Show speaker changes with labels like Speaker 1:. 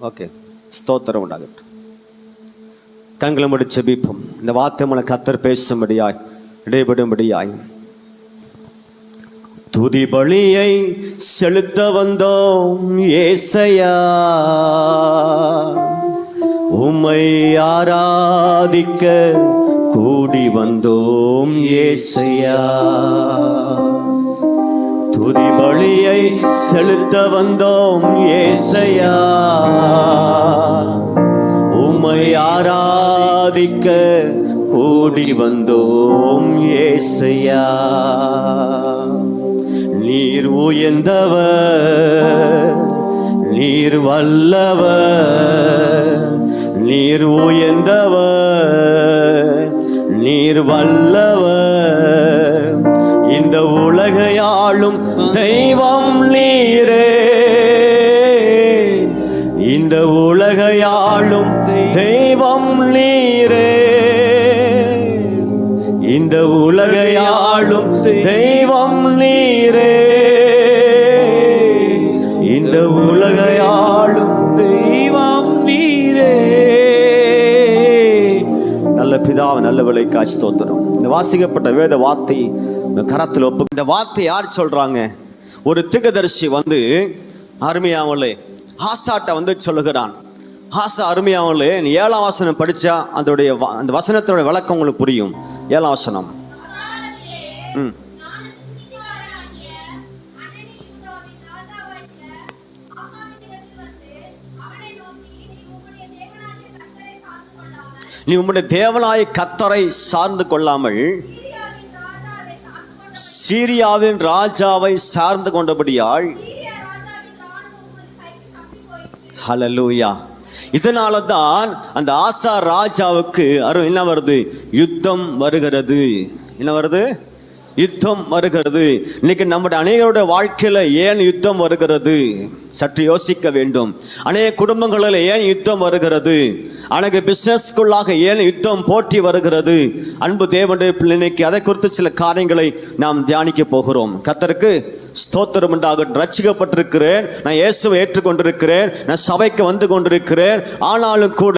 Speaker 1: Okay ஸ்தோத்திரம் உண்டாகட்டும். கண்களை முடிச்சு ஜெபிப்போம் இந்த வார்த்தை மூலம் கத்தர் பேசும்படியாய் இடைபடும்படியாய். துதி பலியை செலுத்த வந்தோம் ஏசையா. உம்மை ஆராதிக்க கூடி வந்தோம் ஏசையா. செலுத்த வந்தோம் ஏசையா. உம்மை ஆராதிக்க கூடி வந்தோம் ஏசையா. நீர் உயர்ந்தவர் நீர் வல்லவர் நீர் உயர்ந்தவர் நீர் வல்லவர். உலகையாளும் தெய்வம் நீரே. இந்த உலகையாளும் தெய்வம் நீரே. இந்த உலகையாளும் தெய்வம் நீரே. நல்ல பிதாவை நல்ல விலை காட்சி தோத்தரும் இந்த வாசிக்கப்பட்ட வேத வார்த்தை இந்த கரத்தில் ஒப்பு இந்த வார்த்தை யார் சொல்றாங்க? ஒரு திகதர்ஷி வந்து அருமையாவலே ஆசாட்டை வந்து சொல்லுகிறான். ஆசா அருமையாவலே நீ ஏழாம் வசனம் படிச்சா அதோடைய அந்த வசனத்தோட விளக்கம் உங்களுக்கு புரியும். ஏழாம் வசனம். ம். நீ உம்முடைய தேவனாய கத்தரை சார்ந்து கொள்ளாமல் சீரியாவின் ராஜாவை சார்ந்து கொண்டபடியால் ஹலலூயா இதனால தான் அந்த ஆசா ராஜாவுக்கு அரு என்ன வருது? யுத்தம் வருகிறது. என்ன வருது? யுத்தம் வருகிறது. இன்னைக்கு நம்முடைய அநேகருடைய வாழ்க்கையில் ஏன் யுத்தம் வருகிறது? சற்று யோசிக்க வேண்டும். அநேக குடும்பங்களில் ஏன் யுத்தம் வருகிறது? அழகு பிசினஸ்க்குள்ளாக ஏன் யுத்தம் போட்டி வருகிறது? அன்பு தேவனுடைய பிள்ளைக்கு அதை குறித்து சில காரியங்களை நாம் தியானிக்க போகிறோம். கத்தருக்கு ஸ்தோத்திரம் உண்டாக ரச்சிக்கப்பட்டிருக்கிறேன் நான் இயேசுவை ஏற்றுக்கொண்டிருக்கிறேன். நான் சபைக்கு வந்து கொண்டிருக்கிறேன். ஆனாலும் கூட